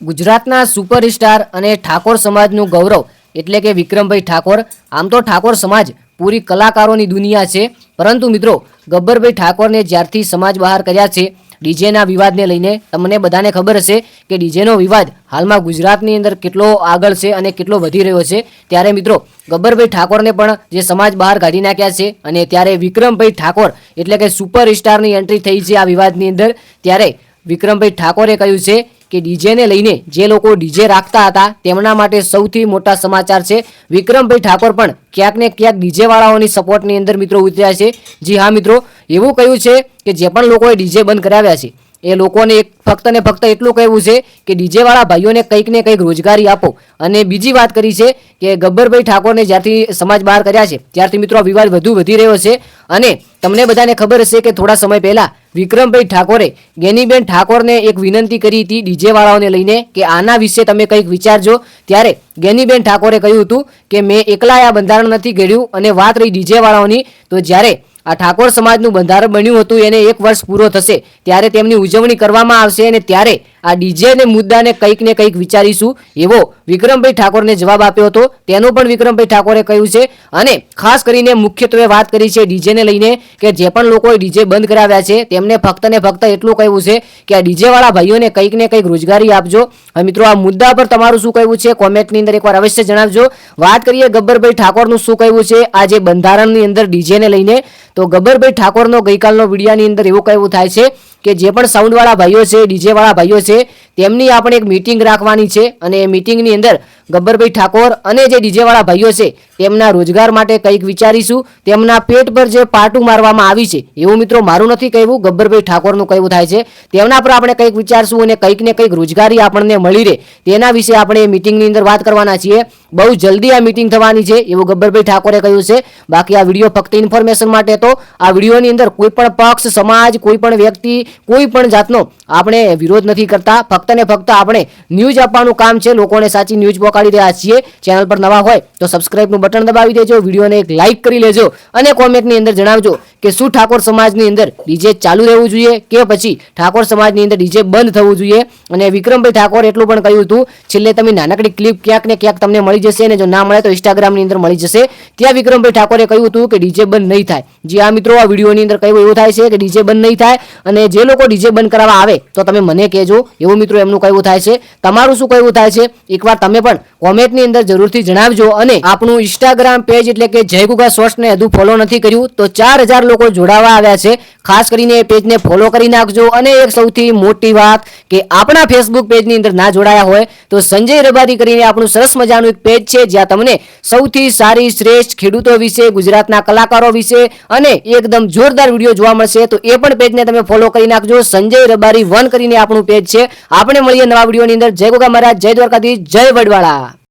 ગુજરાતના સુપરસ્ટાર અને ઠાકોર સમાજનું ગૌરવ એટલે કે વિક્રમભાઈ ઠાકોર. આમ તો ઠાકોર સમાજ પૂરી કલાકારોની દુનિયા છે. પરંતુ મિત્રો, ગબ્બરભાઈ ઠાકોરને જ્યારથી સમાજ બહાર કર્યા છે, ડીજેના વિવાદને લઈને તમને બધાને ખબર હશે કે ડીજેનો વિવાદ હાલમાં ગુજરાતની અંદર કેટલો આગળ છે અને કેટલો વધી રહ્યો છે. ત્યારે મિત્રો, ગબ્બરભાઈ ઠાકોરને પણ જે સમાજ બહાર કાઢી નાખ્યા છે અને ત્યારે વિક્રમભાઈ ઠાકોર એટલે કે સુપરસ્ટારની એન્ટ્રી થઈ છે આ વિવાદની અંદર. ત્યારે વિક્રમભાઈ ઠાકોરે કહ્યું છે કે ડીજેને લઈને જે લોકો ડીજે રાખતા હતા, તેમના માટે સૌથી મોટા સમાચાર છે, વિક્રમભાઈ ઠાકોર પણ ક્યાંક ને ક્યાંક ડીજે વાળાઓની સપોર્ટની અંદર મિત્રો ઉતર્યા છે. જી હા મિત્રો, એવું કહ્યું છે કે જે પણ લોકોએ ડીજે બંધ કરાવ્યા છે એ લોકોને એક ફક્ત ને ફક્ત એટલું કહેવું છે કે ડીજે વાળા ભાઈઓને કંઈક ને કંઈક રોજગારી આપો. અને બીજી વાત કરી છે કે ગબ્બરભાઈ ઠાકોરને જ્યારથી સમાજ બહાર કર્યા છે, ત્યારથી મિત્રો વિવાદ વધુ વધી રહ્યો છે. અને તમને બધાને ખબર હશે કે થોડા સમય પહેલા વિક્રમભાઈ ઠાકોરે, ગેનીબેન ઠાકોરને એક વિનંતી કરી હતી ડીજે વાળાઓને લઈને કે આના વિશે તમે કંઈક વિચારજો. ત્યારે ગેનીબેન ઠાકોરે કહ્યું હતું કે, મેં એકલા આ બંધારણ નથી ઘડ્યું અને વાત રહી ડીજે વાળાઓની. તો જ્યારે આ ઠાકોર સમાજનું બંધારણ બન્યું હતું, એને એક વર્ષ પૂરો થશે. ત્યારે તેમની ઉજવણી કરવામાં આવશે અને ત્યારે આ ડીજે ને મુદ્દાને કંઈક ને કંઈક વિચારીશું. એવો વિક્રમભાઈ ઠાકોરને જવાબ આપ્યો હતો. તેનું પણ વિક્રમભાઈ ઠાકોરે કહ્યું છે. અને ખાસ કરીને મુખ્યત્વે વાત કરી છે ડીજેને લઈને કે જે પણ લોકોએ ડીજે બંધ કરાવ્યા છે, તેમને ફક્ત ને ફક્ત એટલું કહેવું છે કે આ ડીજે વાળા ભાઈઓને કંઈક ને કંઈક રોજગારી આપજો. મિત્રો, આ મુદ્દા પર તમારું શું કહેવું છે? કોમેન્ટની અંદર એકવાર અવશ્ય જણાવજો. વાત કરીએ ગબ્બરભાઈ ઠાકોરનું શું કહેવું છે આ જે બંધારણની અંદર ડીજેને લઈને. તો ગબ્બરભાઈ ઠાકોરનો ગઈકાલનો વિડીયાની અંદર એવું કહેવું થાય છે કે જે પણ સાઉન્ડવાળા ભાઈઓ છે, ડીજેવાળા ભાઈઓ છે, તેમની આપણે એક મીટિંગ રાખવાની છે અને એ મીટિંગની અંદર ગબ્બરભાઈ ઠાકોર અને જે ડીજે વાળા ભાઈઓ છે, તેમના રોજગાર માટે કંઈક વિચારીશું, તેમના પેટ પર જે પાટું મારવામાં આવી છે, એવું મિત્રો મારું નથી કહેવું, ગબ્બરભાઈ ઠાકોરનું કહેવું થાય છે. તેમના પર આપણે કંઈક વિચારશું અને કંઈક ને કંઈક રોજગારી આપણને મળી રહે. તેના વિશે આપણે મીટિંગની અંદર વાત કરવાના છીએ. બહુ જલ્દી આ મિટિંગ થવાની છે, એવું ગબ્બરભાઈ ઠાકોરે કહ્યું છે. બાકી આ વીડિયો ફક્ત ઇન્ફોર્મેશન માટે તો આ વિડીયોની અંદર કોઈ પણ પક્ષ, સમાજ, કોઈ પણ વ્યક્તિ, કોઈ પણ જાતનો આપણે વિરોધ નથી કરતા. ફક્ત ને ફક્ત આપણે ન્યૂઝ આપવાનું કામ છે. લોકોને સાચી ન્યૂઝ પહોંચાડી રહ્યા છીએ. ચેનલ પર નવા હોય તો સબસ્ક્રાઇબનું બટન દબાવી દેજો. વિડીયોને એક લાઇક કરી લેજો. અને કોમેન્ટની અંદર જણાવજો કે શું ઠાકોર સમાજની અંદર ડીજે ચાલુ રહેવું જોઈએ કે પછી ઠાકોર સમાજની અંદર ડીજે બંધ થવું જોઈએ? અને વિક્રમભાઈ ઠાકોર એટલું પણ કહ્યું હતું, છેલ્લે તમે નાનકડી ક્લિપ ક્યાંક ને ક્યાંક તમને મળી જશે અને જો ના મળે તો ઇન્સ્ટાગ્રામની અંદર મળી જશે. ત્યાં વિક્રમભાઈ ઠાકોરે કહ્યું હતું કે ડીજે બંધ નહીં થાય. જે આ મિત્રો, આ વિડીયોની અંદર કહ્યું એવું થાય છે કે ડીજે બંધ નહીં થાય અને જે લોકો ડીજે બંધ કરાવવા આવે તો તમે મને કહેજો. એવું મિત્રો એમનું કહેવું થાય છે. તમારું શું કહેવું થાય છે? એકવાર તમે પણ કોમેન્ટની અંદર જરૂરથી જણાવજો અને આપણું ઇન્સ્ટાગ્રામ પેજ એટલે કે જય ગુગા શોર્ટ્સને હજુ ફોલો નથી કર્યું, તો ચાર હજાર લોકો જોડાવા આવ્યા છે. ખાસ કરીને એ પેજને ફોલો કરી નાખજો અને એક સૌથી મોટી વાત કે આપણા ફેસબુક પેજની અંદર ના જોડાયા હોય તો સંજય રબારી કરીને આપણું સરસ મજાનું એક પેજ છે, જ્યાં તમને સૌથી સારી, શ્રેષ્ઠ ખેડૂતો વિશે, ગુજરાતના કલાકારો વિશે અને એકદમ જોરદાર વીડિયો જોવા મળશે. તો એ પણ પેજને તમે ફોલો કરી નાખજો. સંજય રબારી વન કરીને આપણું પેજ છે. આપણે મળીએ નવા વિડીયોની અંદર. જય ગોગા મહારાજ, જય દ્વારકાધીશ, જય વડવાળા.